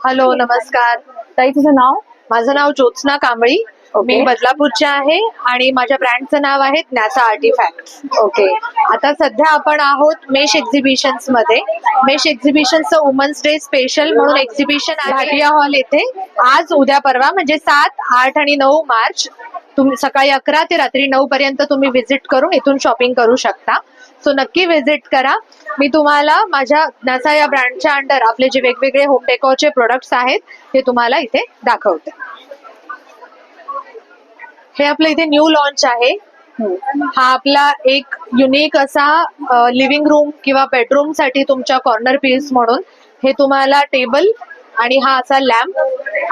Hello नमस्कार. ताई तुझं नाव? माझं नाव ज्योत्स्ना कांबळी. मी बदलापूरची आहे आणि माझ्या ब्रँडचं नाव आहे न्यासा आर्टिफॅक्ट ओके आता सध्या आपण आहोत मेश एक्झिबिशन्समध्ये मेश एक्झिबिशनचं वुमन्स डे स्पेशल म्हणून एक्झिबिशन आहे. हॉल येथे. आज उद्या परवा म्हणजे सात आठ आणि नऊ मार्च तुम्ही सकाळी अकरा ते रात्री नऊ पर्यंत तुम्ही व्हिजिट करून इथून शॉपिंग करू शकता. सो नक्की व्हिजिट करा. मी तुम्हाला माझ्या नासा या ब्रँडच्या अंडर आपले जे वेगवेगळे होम डेकोरचे प्रोडक्ट्स आहेत ते तुम्हाला इथे दाखवते. हे आपलं इथे न्यू लॉन्च आहे. हा आपला एक युनिक असा लिव्हिंग रूम किंवा बेडरूमसाठी तुमच्या कॉर्नर पीस म्हणून हे तुम्हाला टेबल आणि हा असा लॅम्प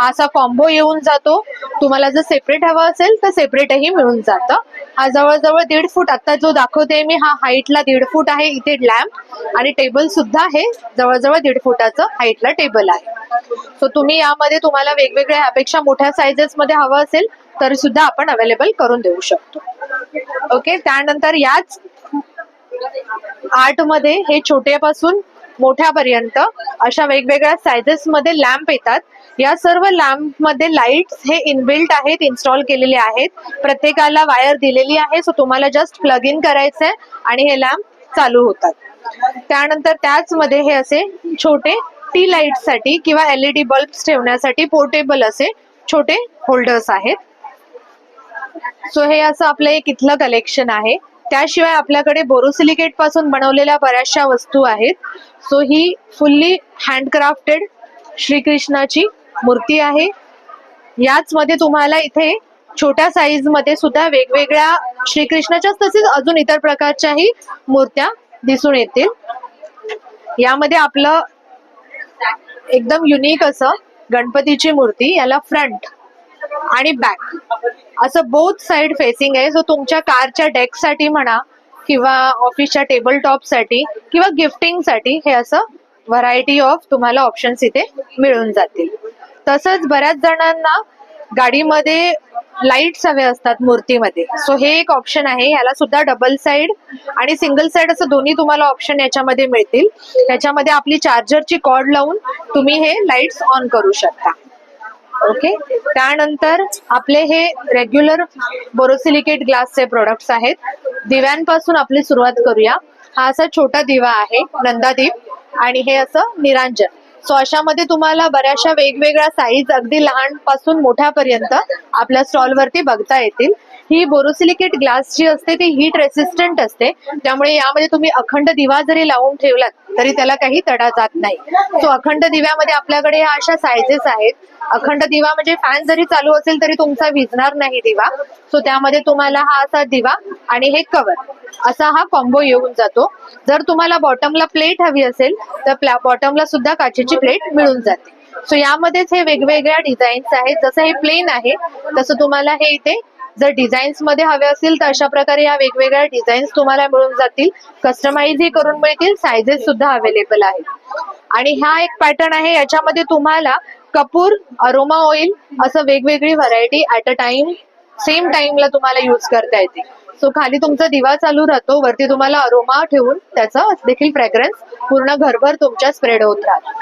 असा कॉम्बो येऊन जातो. तुम्हाला जर सेपरेट हवा असेल तर सेपरेटही मिळून जातं. हा जवळजवळ दीड फूट आता जो दाखवते मी हा हाईटला दीड फूट आहे इथे लॅम्प आणि टेबल सुद्धा हे जवळजवळ दीड फुटाचं हाईटला टेबल आहे. सो तुम्ही यामध्ये तुम्हाला वेगवेगळ्या ह्यापेक्षा मोठ्या सायझेस मध्ये हवं असेल तरी सुद्धा आपण अवेलेबल करून देऊ शकतो. ओके त्यानंतर याच आर्टमध्ये हे छोट्यापासून मोठ्यापर्यंत अशा वेगवेगळ्या सायझेस मध्ये लॅम्प येतात. या सर्व लॅम्पमध्ये लाईट्स हे इनबिल्ट आहेत इन्स्टॉल केलेले आहेत. प्रत्येकाला वायर दिलेली आहे. सो तुम्हाला जस्ट प्लग इन करायचं आहे आणि हे लॅम्प चालू होतात. त्यानंतर त्याच मध्ये हे असे छोटे टी लाइटसाठी किंवा एलईडी बल्ब ठेवण्यासाठी पोर्टेबल असे छोटे होल्डर्स आहेत. सो हे असं आपलं एक इथलं कलेक्शन आहे. त्याशिवाय आपल्याकडे बोरोसिलिकेटपासून बनवलेल्या बऱ्याचशा वस्तू आहेत. सो ही फुल्ली हँडक्राफ्टेड श्रीकृष्णाची मूर्ती आहे. याच मध्ये तुम्हाला इथे छोट्या साईजमध्ये सुद्धा वेगवेगळ्या श्रीकृष्णाच्याच तसेच अजून इतर प्रकारच्याही मूर्त्या दिसून येतील. यामध्ये आपलं एकदम युनिक असं गणपतीची मूर्ती याला फ्रंट आणि बॅक असं बोथ साइड फेसिंग आहे. सो तुमच्या कारच्या डेकसाठी म्हणा किंवा ऑफिसच्या टेबल टॉपसाठी किंवा गिफ्टिंगसाठी हे असं व्हरायटी ऑफ तुम्हाला ऑप्शन्स इथे मिळून जातील. तसंच बऱ्याच जणांना गाडीमध्ये लाईट्स हवे असतात मूर्तीमध्ये. सो हे एक ऑप्शन आहे. याला सुद्धा डबल साइड आणि सिंगल साइड असं दोन्ही तुम्हाला ऑप्शन याच्यामध्ये मिळतील. त्याच्यामध्ये आपली चार्जरची कॉर्ड लावून तुम्ही हे लाईट्स ऑन करू शकता. ओके त्यानंतर आपले हे रेग्युलर बोरोसिलिकेट ग्लासचे प्रोडक्ट्स आहेत. दिव्यांपासून आपली सुरुवात करूया. हा असा छोटा दिवा आहे नंदादीप. आणि हे असं निरांजन. सो अशामध्ये तुम्हाला बऱ्याचशा वेगवेगळ्या साईज अगदी लहानपासून मोठ्यापर्यंत आपल्या स्टॉल वरती बघता येतील. ही बोरोसिलिकेट ग्लास जी असते ती हीट रेसिस्टंट असते. त्यामुळे यामध्ये तुम्ही अखंड दिवा जरी लावून ठेवलात तरी त्याला काही तडा जात नाही. सो अखंड दिव्यामध्ये आपल्याकडे अशा सायझेस आहेत. अखंड दिवा म्हणजे फॅन जरी चालू असेल तरी तुमचा विजणार नाही दिवा. सो त्यामध्ये तुम्हाला हा असा दिवा आणि हे कवर असा हा कॉम्बो येऊन जातो. जर तुम्हाला बॉटमला प्लेट हवी असेल तर बॉटमला सुद्धा काचेची प्लेट मिळून जाते. सो यामध्येच हे वेगवेगळ्या डिझाईन्स आहेत. जसं हे प्लेन आहे तसं तुम्हाला हे इथे जर डिझाईन्समध्ये हवे असतील तर अशा प्रकारे या वेगवेगळ्या डिझाईन्स तुम्हाला मिळून जातील. कस्टमाइज ही करून मिळतील. सायझेस सुद्धा अवेलेबल आहेत. आणि हा एक पॅटर्न आहे. याच्यामध्ये तुम्हाला कपूर अरोमा ऑइल असं वेगवेगळी variety at a time same टाइमला तुम्हाला युज करता येते. सो खाली तुमचा दिवा चालू राहतो वरती तुम्हाला अरोमा ठेवून त्याचा देखील फ्रेग्रन्स पूर्ण घरभर तुमच्या स्प्रेड होत राहतो.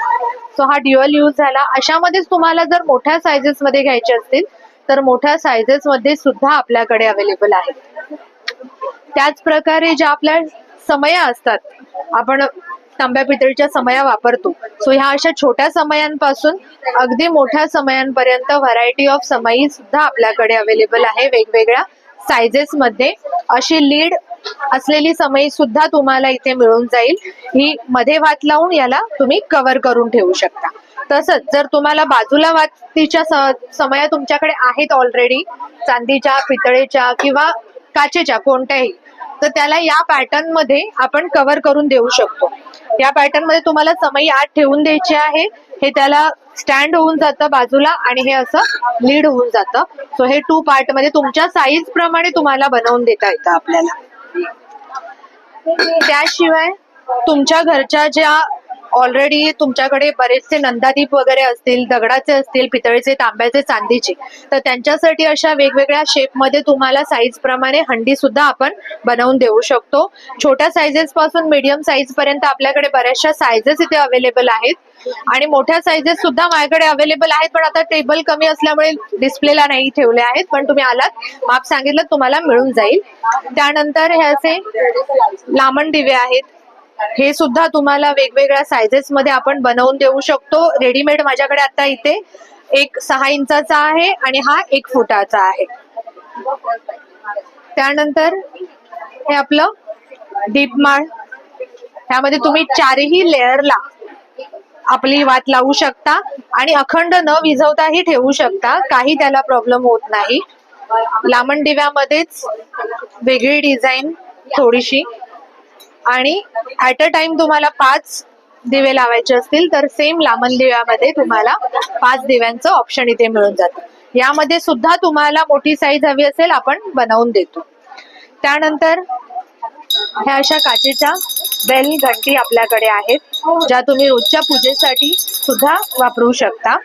सो हा ड्युअल यूज झाला. अशामध्येच तुम्हाला जर मोठ्या सायझेस मध्ये घ्यायचे असतील तर मोठ्या सायझेस मध्ये सुद्धा आपल्याकडे अवेलेबल आहेत त्याच प्रकारे ज्या आपल्या समया असतात आपण तांब्या पितळीच्या समया वापरतो. सो ह्या अशा छोट्या समयांपासून अगदी मोठ्या समयांपर्यंत व्हरायटी ऑफ समई सुद्धा आपल्याकडे अवेलेबल आहे. वेगवेगळ्या सायझेस मध्ये. अशी लीड असलेली समई सुद्धा तुम्हाला इथे मिळून जाईल. ही मध्ये वात लावून याला तुम्ही कव्हर करून ठेवू शकता. तसंच जर तुम्हाला बाजूला वातीच्या समया तुमच्याकडे आहेत ऑलरेडी चांदीच्या पितळेच्या किंवा काचेच्या कोणत्याही तर त्याला या पॅटर्नमध्ये आपण कव्हर करून देऊ शकतो. या पॅटर्नमध्ये तुम्हाला समई आत ठेवून द्यायची आहे. हे त्याला स्टँड होऊन जातं बाजूला आणि हे असं लीड होऊन जातं. सो हे टू पार्टमध्ये तुमच्या साईज प्रमाणे तुम्हाला बनवून देता येतं आपल्याला. त्याशिवाय तुमच्या घरच्या ज्या ऑलरेडी तुमच्याकडे बरेचसे नंदादीप वगैरे असतील दगडाचे असतील पितळेचे तांब्याचे चांदीचे. तर त्यांच्यासाठी अशा वेगवेगळ्या शेपमध्ये तुम्हाला साईज प्रमाणे हंडी सुद्धा आपण बनवून देऊ शकतो. छोट्या साईजेस पासून मीडियम साईज पर्यंत आपल्याकडे बऱ्याचशा साईजेस इथे अवेलेबल आहेत. आणि मोठ्या साईजेस सुद्धा माझ्याकडे अवेलेबल आहेत पण आता टेबल कमी असल्यामुळे डिस्प्लेला नाही ठेवले आहेत. पण तुम्ही आलात माप सांगितलं तुम्हाला मिळून जाईल. त्यानंतर ह्याचे लामण दिवे आहेत. हे सुद्धा तुम्हाला वेगवेगळ्या सायझेस मध्ये आपण बनवून देऊ शकतो. रेडीमेड माझ्याकडे आता इथे एक सहा इंचाचा आहे आणि हा एक फुटाचा आहे. त्यानंतर हे आपलं डीप माळ. ह्यामध्ये तुम्ही चारही लेअरला आपली वात लावू शकता आणि अखंड न विझवताही ठेवू शकता. काही त्याला प्रॉब्लेम होत नाही. लामण दिव्यामध्येच वेगळी डिझाईन थोडीशी. आणि ऍट अ टाइम तुम्हाला पाच दिवे लावायचे असतील तर सेम लामण दिव्यामध्ये तुम्हाला पाच दिव्यांचं ऑप्शन इथे मिळून जातं. यामध्ये सुद्धा तुम्हाला मोठी साईज हवी असेल आपण बनवून देतो. त्यानंतर ह्या अशा काचेच्या बेल घंटी आपल्याकडे आहेत ज्या तुम्ही रोजच्या पूजेसाठी सुद्धा वापरू शकता.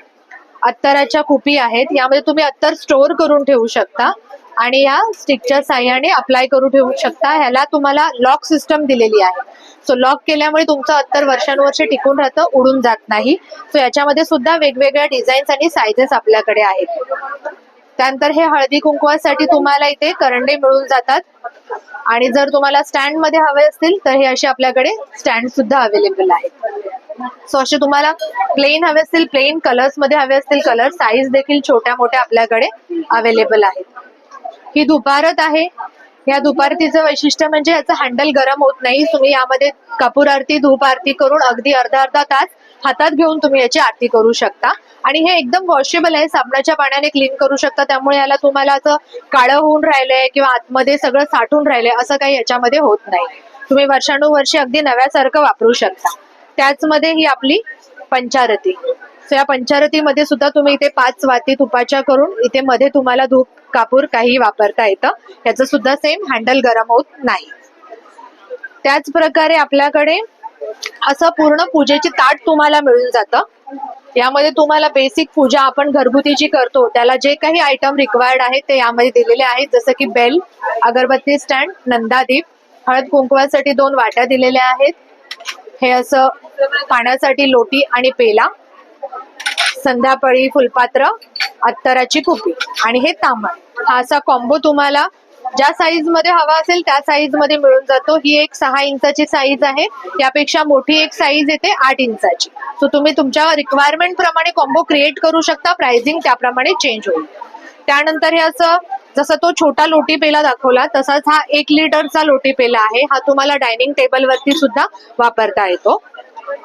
अत्तराच्या कुपी आहेत यामध्ये तुम्ही अत्तर स्टोअर करून ठेवू शकता. आणि या स्टिकच्या साह्याने अप्लाय करून ठेवू शकता. ह्याला तुम्हाला लॉक सिस्टम दिलेली आहे. सो लॉक केल्यामुळे तुमचं अत्तर वर्षानुवर्ष टिकून राहतं उडून जात नाही. सो याच्यामध्ये सुद्धा वेगवेगळ्या डिझाईन्स आणि सायझेस आपल्याकडे आहेत. त्यानंतर हे हळदी कुंकवासाठी तुम्हाला इथे करंडे मिळून जातात. आणि जर तुम्हाला स्टँडमध्ये हवे असतील तर हे असे आपल्याकडे स्टँड सुद्धा अवेलेबल आहेत. सो असे तुम्हाला प्लेन हवे असतील प्लेन कलर्समध्ये हवे असतील कलर साईज देखील छोट्या मोठ्या आपल्याकडे अवेलेबल आहेत. ही दुपारत आहे. या दुपारतीचं वैशिष्ट्य म्हणजे याचं हँडल गरम होत नाही. तुम्ही यामध्ये कापूर आरती धूप आरती करून अगदी अर्धा अर्धा तास हातात घेऊन तुम्ही याची आरती करू शकता. आणि हे एकदम वॉशेबल आहे. साबणाच्या पाण्याने क्लीन करू शकता. त्यामुळे याला तुम्हाला असं काळं होऊन राहिलंय किंवा आतमध्ये सगळं साठून राहिलंय असं काही याच्यामध्ये होत नाही. तुम्ही वर्षानुवर्षी अगदी नव्यासारखं वापरू शकता. त्याचमध्ये ही आपली पंचारती. सो या पंचारतीमध्ये सुद्धा तुम्ही इथे पाच वाती तुपाच्या करून इथे मध्ये तुम्हाला धूप कापूर काही वापरता येतं. याचं सुद्धा सेम हँडल गरम होत नाही. त्याच प्रकारे आपल्याकडे असं पूर्ण पूजेची ताट तुम्हाला मिळून जातं. यामध्ये तुम्हाला बेसिक पूजा आपण घरगुती जी करतो. त्याला जे काही आयटम रिक्वायर्ड आहेत ते यामध्ये दिलेले आहेत. जसं की बेल अगरबत्ती स्टँड नंदादीप हळद कुंकवासाठी दोन वाट्या दिलेल्या आहेत. हे असं पाण्यासाठी लोटी आणि पेला संध्याकाळी फुलपात्र अत्तराची कुपी. आणि हे तांबड. हा असा कॉम्बो तुम्हाला ज्या साईजमध्ये हवा असेल त्या साईजमध्ये मिळून जातो. ही एक सहा इंचाची साईज आहे. यापेक्षा मोठी एक साईज येते आठ इंचाची. सो तुम्ही तुमच्या रिक्वायरमेंट प्रमाणे कॉम्बो क्रिएट करू शकता. प्राइसिंग त्याप्रमाणे चेंज होईल. त्यानंतर हे असं जसं तो छोटा लोटी पेला दाखवला तसाच हा एक लिटरचा लोटी पेला आहे. हा तुम्हाला डायनिंग टेबल वरती सुद्धा वापरता येतो.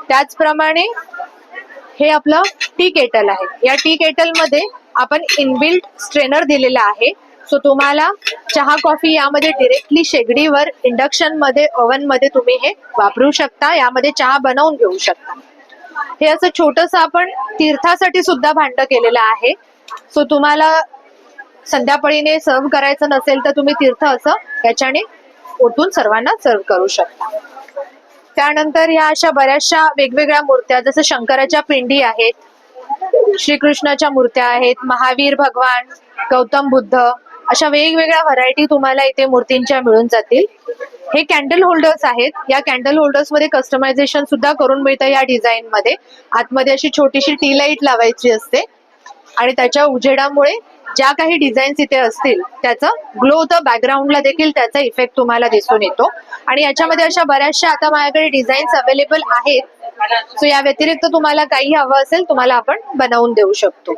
त्याचप्रमाणे हे आपलं टी केटल आहे. या टी केटलमध्ये आपण इनबिल्ट स्ट्रेनर दिलेला आहे. सो तुम्हाला चहा कॉफी यामध्ये डिरेक्टली शेगडीवर इंडक्शनमध्ये ओव्हनमध्ये तुम्ही हे वापरू शकता. यामध्ये चहा बनवून घेऊ शकता. हे असं छोटस आपण तीर्थासाठी सुद्धा भांड केलेलं आहे. सो तुम्हाला संध्याकाळीने सर्व करायचं नसेल तर तुम्ही तीर्थ असं याच्याने ओतून सर्वांना सर्व करू शकता. त्यानंतर या अशा बऱ्याचशा वेगवेगळ्या मूर्त्या जसं शंकराच्या पिंडी आहेत श्रीकृष्णाच्या मूर्त्या आहेत महावीर भगवान गौतम बुद्ध अशा वेगवेगळ्या व्हरायटी तुम्हाला इथे मूर्तींच्या मिळून जातील. हे कॅन्डल होल्डर्स आहेत. या कॅन्डल होल्डर्समध्ये कस्टमायझेशन सुद्धा करून मिळतं या डिझाईन मध्ये. आतमध्ये अशी छोटीशी टी लाइट लावायची असते. आणि त्याच्या उजेडामुळे ज्या काही डिझाईन्स इथे असतील त्याचं ग्लो होतं बॅकग्राऊंडला देखील त्याचा इफेक्ट तुम्हाला दिसून येतो. आणि याच्यामध्ये अशा बऱ्याचशा आता माझ्याकडे डिझाईन्स अवेलेबल आहेत. सो या व्यतिरिक्त तुम्हाला काही हवं असेल तुम्हाला आपण बनवून देऊ शकतो.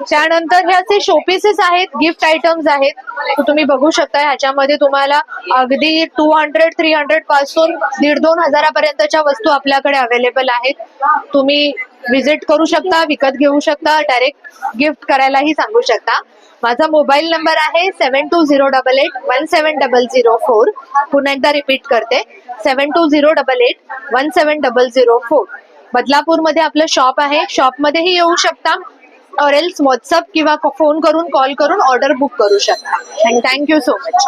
त्यानंतर हे असे शोपीसेस आहेत गिफ्ट आयटम्स आहेत तुम्ही बघू शकता ह्याच्यामध्ये तुम्हाला अगदी टू हंड्रेड थ्री हंड्रेडपासून दीड दोन हजारापर्यंतच्या वस्तू आपल्याकडे अवेलेबल आहेत. तुम्ही व्हिजिट करू शकता विकत घेऊ शकता डायरेक्ट गिफ्ट करायलाही सांगू शकता. माझा मोबाईल नंबर आहे seven two zero double eight one seven double zero four. पुन्हा एकदा रिपीट करते. Seven two zero double eight one seven double zero four. बदलापूरमध्ये आपलं शॉप आहे. शॉपमध्येही येऊ शकता. और एल्स व्हॉट्सअप किंवा फोन करून कॉल करून ऑर्डर बुक करू शकता. Thank you so much